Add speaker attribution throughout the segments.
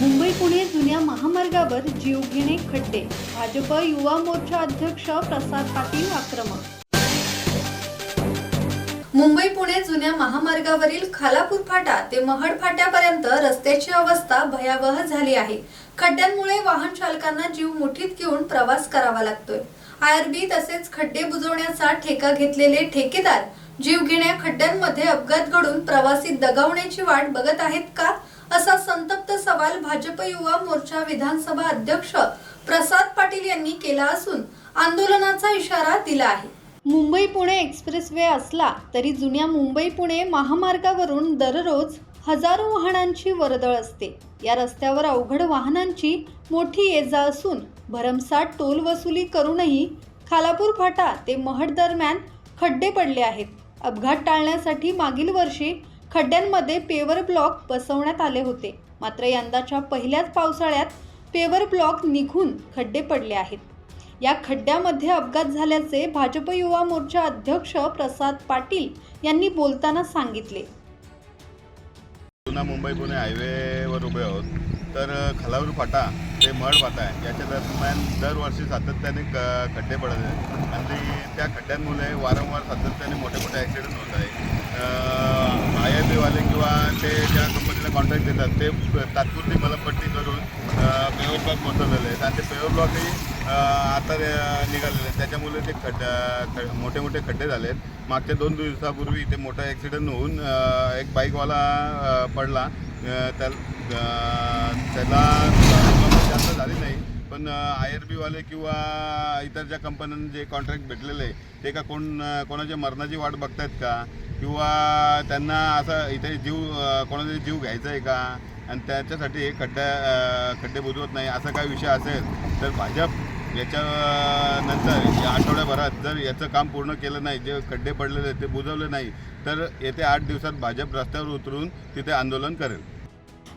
Speaker 1: मुंबई पुणे जुन्या महामार्गावर जीवघेणे खड्डे. भाजप युवा मोर्चा अध्यक्ष प्रसाद पाटील आक्रमक. मुंबई पुणे जुन्या महामार्गावरील खालापूर फाटा ते महड फाट्यापर्यंत रस्त्याची अवस्था भयावह झाली आहे. खड्ड्यांमुळे वाहन चालकांना जीव मुठीत घेऊन प्रवास करावा लागतोय. आयआरबी तसेच खड्डे बुजवण्याचा ठेका घेतलेले ठेकेदार जीवघेण्या खड्ड्यांमध्ये अपघात घडून प्रवासी दगावण्याची वाट बघत आहेत का? असा संतप्त सवाल भाजप युवा मोर्चा विधानसभा अध्यक्ष प्रसाद पाटील यांनी केला असून आंदोलनाचा इशारा दिला आहे. मुंबई पुणे एक्सप्रेस वे असला तरी जुन्या मुंबई पुणे महामार्गावरून दररोज हजारो वाहनांची वर्दळ असते. या रस्त्यावर अवघड वाहनांची मोठी ये जा असून भरमसाठ टोल वसुली करूनही खालापूर फाटा ते महड दरम्यान खड्डे पडले आहेत. अपघात टाळण्यासाठी मागील वर्षी खड्ड्यांमध्ये पेवर ब्लॉक बसवण्यात आले होते. मात्र यंदाच्या पहिल्याच पावसाळ्यात पेवर ब्लॉक निघून खड्डे पडले आहेत. या खड्ड्यामध्ये अपघात झाल्याचे भाजप युवा मोर्चा अध्यक्ष प्रसाद पाटील यांनी बोलताना सांगितले.
Speaker 2: जुना मुंबई पुणे हायवेवर उभे आहोत. तर खलापूर फाटा ते महड फाटा आहे. याच्या दरम्यान दरवर्षी सातत्याने क खड्डे पडत आहेत. आणि त्या खड्ड्यांमुळे वारंवार सातत्याने मोठे मोठे ॲक्सिडेंट होत आहे आय आय पीवाले किंवा ते ज्या कंपनीला कॉन्ट्रॅक्ट देतात ते तात्पुरती मलमपट्टी करून पेवर ब्लॉक पोचवलेले आहेत. आणि ते पेवर ब्लॉकही आता निघालेले आहेत. त्याच्यामुळे ते खड्ड ख मोठे मोठे खड्डे झाले आहेत मागच्या दोन दिवसापूर्वी इथे मोठा ॲक्सिडेंट होऊन एक बाईकवाला पडला. त्या त्याला प्रॉब्लेम जास्त झाली नाही पण आय आर बीवाले किंवा इतर ज्या कंपन्यांना जे कॉन्ट्रॅक्ट भेटलेले आहे ते का कोण कोणाच्या मरणाची वाट बघतायत का? किंवा त्यांना असं इथे जीव कोणाचा जीव घ्यायचा आहे का? आणि त्याच्यासाठी हे खड्ड्या खड्डे बुजवत नाही असा काय विषय असेल तर भाजप याच्या नंतर या आठवड्याभरात जर याचं काम पूर्ण केलं नाही जे खड्डे पडलेले आहेत ते बुजवले नाही तर येत्या आठ दिवसात भाजप रस्त्यावर उतरून तिथे आंदोलन करेल.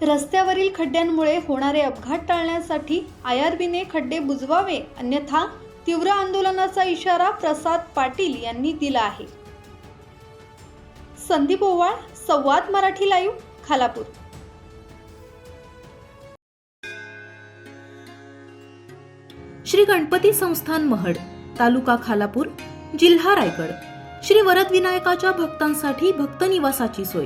Speaker 1: रस्त्यावरील खड्ड्यांमुळे होणारे अपघात टाळण्यासाठी आय आर बीने खड्डे बुजवावे अन्यथा तीव्र आंदोलनाचा इशारा प्रसाद पाटील यांनी दिला आहे. संदीप ओवाळ संवाद मराठी लाईव्ह खालापूर.
Speaker 3: श्री गणपती संस्थान महड तालुका खालापूर जिल्हा रायगड. श्री वरदविनायकाच्या भक्तांसाठी भक्त निवासाची सोय.